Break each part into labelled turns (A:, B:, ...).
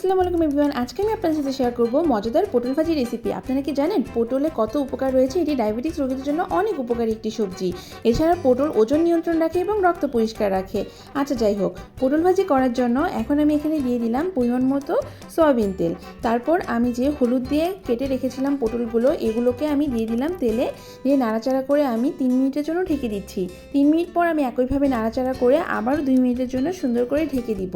A: আসসালামু আলাইকুম এভরিওয়ান আজকে আমি আপনাদের সাথে শেয়ার করব মজাদার পটল ভাজি রেসিপি আপনারা কি জানেন, পটলে কত উপকার রয়েছে? এটি ডায়াবেটিস রোগীদের জন্য অনেক উপকারী একটি সবজি। এছাড়া পটল ওজন নিয়ন্ত্রণ রাখে এবং রক্ত পরিষ্কার রাখে। আচ্ছা যাই হোক, পটল ভাজি করার জন্য এখন আমি এখানে দিয়ে দিলাম পরিমাণ মতো সয়াবিন তেল। তারপর আমি যে হলুদ দিয়ে কেটে রেখেছিলাম পটলগুলো, এগুলোকে আমি দিয়ে দিলাম তেলে। দিয়ে নাড়াচাড়া করে আমি তিন মিনিটের জন্য ঢেকে দিচ্ছি। তিন মিনিট পর আমি একইভাবে নাড়াচাড়া করে আবার দুই মিনিটের জন্য সুন্দর করে ঢেকে দিব।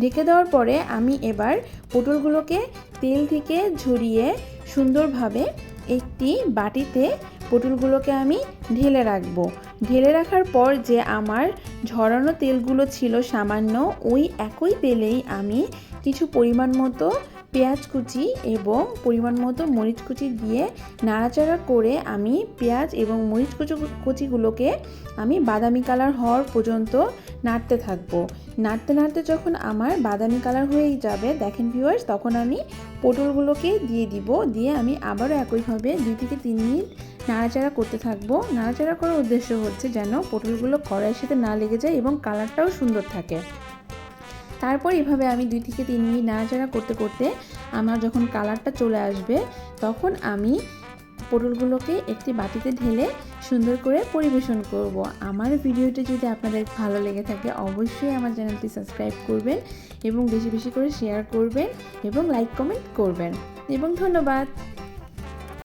A: ঢেকে দেওয়ার পরে আমি এবার পটলগুলোকে তেল থেকে ঝরিয়ে সুন্দরভাবে একটি বাটিতে পটলগুলোকে আমি ঢেলে রাখব। ঢেলে রাখার পর যে আমার ঝরানো তেলগুলো ছিল সামান্য, ওই একই তেলেই আমি কিছু পরিমাণ মতো পেঁয়াজ কুচি এবং পরিমাণ মতো মরিচ কুচি দিয়ে নাড়াচাড়া করে আমি পেঁয়াজ এবং মরিচ কুচি কুচিগুলোকে আমি বাদামি কালার হওয়ার পর্যন্ত নাড়তে থাকব। নাড়তে নাড়তে যখন আমার বাদামি কালার হয়ে যাবে, দেখেন ভিউয়ার্স তখন আমি পটলগুলোকে দিয়ে দিব, দিয়ে আমি আবারও একইভাবে দুই থেকে তিন মিনিট নাড়াচাড়া করতে থাকব। নাড়াচাড়া করার উদ্দেশ্য হচ্ছে যেন পটলগুলো কড়াইয়ের সাথে না লেগে যায় এবং কালারটাও সুন্দর থাকে। তারপর এভাবে আমি দুই থেকে তিন মিনিট নাড়াচাড়া করতে করতে আমার যখন কালারটা চলে আসবে, তখন আমি পটলগুলোকে একটি বাটিতে ঢেলে সুন্দর করে পরিবেশন করব। আমার ভিডিওটি যদি আপনাদের ভালো লেগে থাকে, অবশ্যই আমার চ্যানেলটি সাবস্ক্রাইব করবেন এবং বেশি বেশি করে শেয়ার করবেন এবং লাইক, কমেন্ট করবেন। এবং ধন্যবাদ।